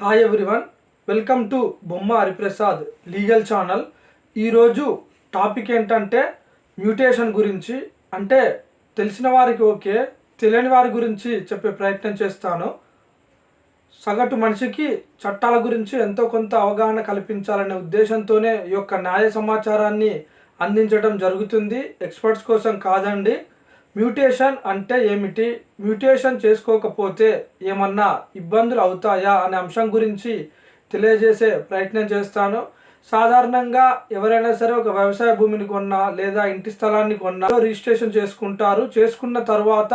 Hi everyone welcome to Bomma Hariprasad legal channel ఈరోజు topic ఏంటంటే mutation గురించి. అంటే తెలిసిన వారికి ఓకే తెలియని వారి గురించి చెప్పే ప్రయత్నం చేస్తాను. సగటు మనిషికి చట్టాల గురించి ఎంతో కొంత అవగాహన కల్పించాలనే ఉద్దేశంతోనే ఈ యొక్క న్యాయ సమాచారాన్ని అందించడం జరుగుతుంది. ఎక్స్పర్ట్స్ కోసం కాదండి మ్యూటేషన్ అంటే ఏమిటి? మ్యూటేషన్ చేసుకోకపోతే ఏమన్నా ఇబ్బందులు అవుతాయా అనే అంశం గురించి తెలియజేసే ప్రయత్నం చేస్తాను. సాధారణంగా ఎవరైనా సరే ఒక వ్యవసాయ భూమిని కొన్నా లేదా ఇంటి స్థలాన్ని కొన్నా రిజిస్ట్రేషన్ చేసుకుంటారు. చేసుకున్న తర్వాత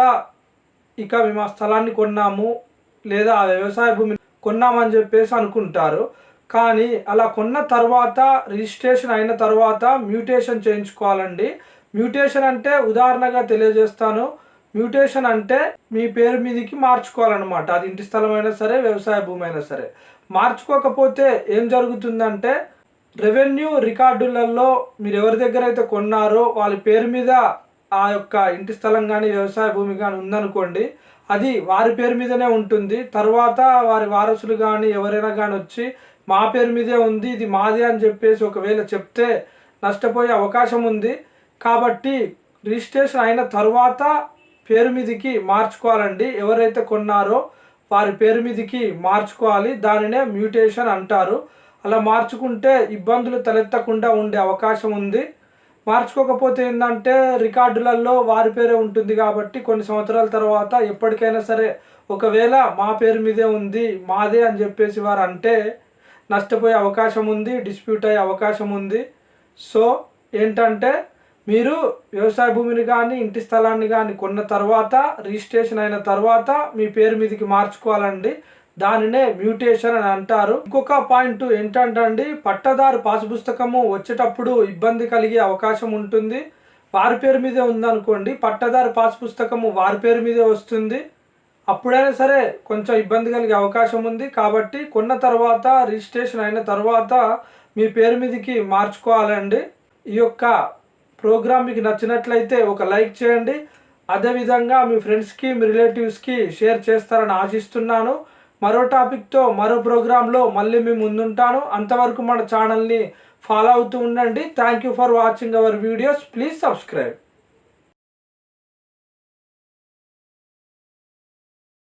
ఇక మేము ఆ స్థలాన్ని కొన్నాము లేదా ఆ వ్యవసాయ భూమిని కొన్నామని చెప్పేసి అనుకుంటారు. కానీ అలా కొన్న తర్వాత రిజిస్ట్రేషన్ అయిన తర్వాత మ్యూటేషన్ చేయించుకోవాలండి. మ్యూటేషన్ అంటే ఉదాహరణగా తెలియజేస్తాను. మ్యూటేషన్ అంటే మీ పేరు మీదకి మార్చుకోవాలన్నమాట. అది ఇంటి స్థలం అయినా సరే వ్యవసాయ భూమి అయినా సరే. మార్చుకోకపోతే ఏం జరుగుతుందంటే రెవెన్యూ రికార్డులలో మీరు ఎవరి దగ్గర అయితే కొన్నారో వాళ్ళ పేరు మీద ఆ యొక్క ఇంటి స్థలం కానీ వ్యవసాయ భూమి కానీ ఉందనుకోండి అది వారి పేరు మీదనే ఉంటుంది. తర్వాత వారి వారసులు కానీ ఎవరైనా కానీ వచ్చి మా పేరు మీదే ఉంది ఇది మాదే అని చెప్పేసి ఒకవేళ చెప్తే నష్టపోయే అవకాశం ఉంది. కాబట్టి రిజిస్ట్రేషన్ అయిన తర్వాత పేరు మీదకి మార్చుకోవాలండి. ఎవరైతే కొన్నారో వారి పేరు మీదకి మార్చుకోవాలి. దానినే మ్యూటేషన్ అంటారు. అలా మార్చుకుంటే ఇబ్బందులు తలెత్తకుండా ఉండే అవకాశం ఉంది. మార్చుకోకపోతే ఏంటంటే రికార్డులలో వారి పేరే ఉంటుంది కాబట్టి కొన్ని సంవత్సరాల తర్వాత ఎప్పటికైనా సరే ఒకవేళ మా పేరు మీదే ఉంది మాదే అని చెప్పేసి వారు అంటే నష్టపోయే అవకాశం ఉంది డిస్ప్యూట్ అయ్యే అవకాశం ఉంది. సో ఏంటంటే మీరు వ్యవసాయ భూమిని కానీ ఇంటి స్థలాన్ని కానీ కొన్న తర్వాత రిజిస్ట్రేషన్ అయిన తర్వాత మీ పేరు మీదకి మార్చుకోవాలండి. దానినే మ్యూటేషన్ అని అంటారు. ఇంకొక పాయింట్ ఏంటంటే అండి పట్టదారు పాస్ పుస్తకము వచ్చేటప్పుడు ఇబ్బంది కలిగే అవకాశం ఉంటుంది. వారి పేరు మీదే ఉందనుకోండి పట్టదారు పాస్ పుస్తకము వారి పేరు మీదే వస్తుంది. అప్పుడైనా సరే కొంచెం ఇబ్బంది కలిగే అవకాశం ఉంది. కాబట్టి కొన్న తర్వాత రిజిస్ట్రేషన్ అయిన తర్వాత మీ పేరు మీదకి మార్చుకోవాలండి. ఈ యొక్క ప్రోగ్రామ్ మీకు నచ్చినట్లయితే ఒక లైక్ చేయండి. అదేవిధంగా మీ ఫ్రెండ్స్కి మీ రిలేటివ్స్కి షేర్ చేస్తారని ఆశిస్తున్నాను. మరో టాపిక్తో మరో ప్రోగ్రాంలో మళ్ళీ మీ ముందుంటాను. అంతవరకు మన ఛానల్ని ఫాలో అవుతూ ఉండండి. Thank you for watching our videos please subscribe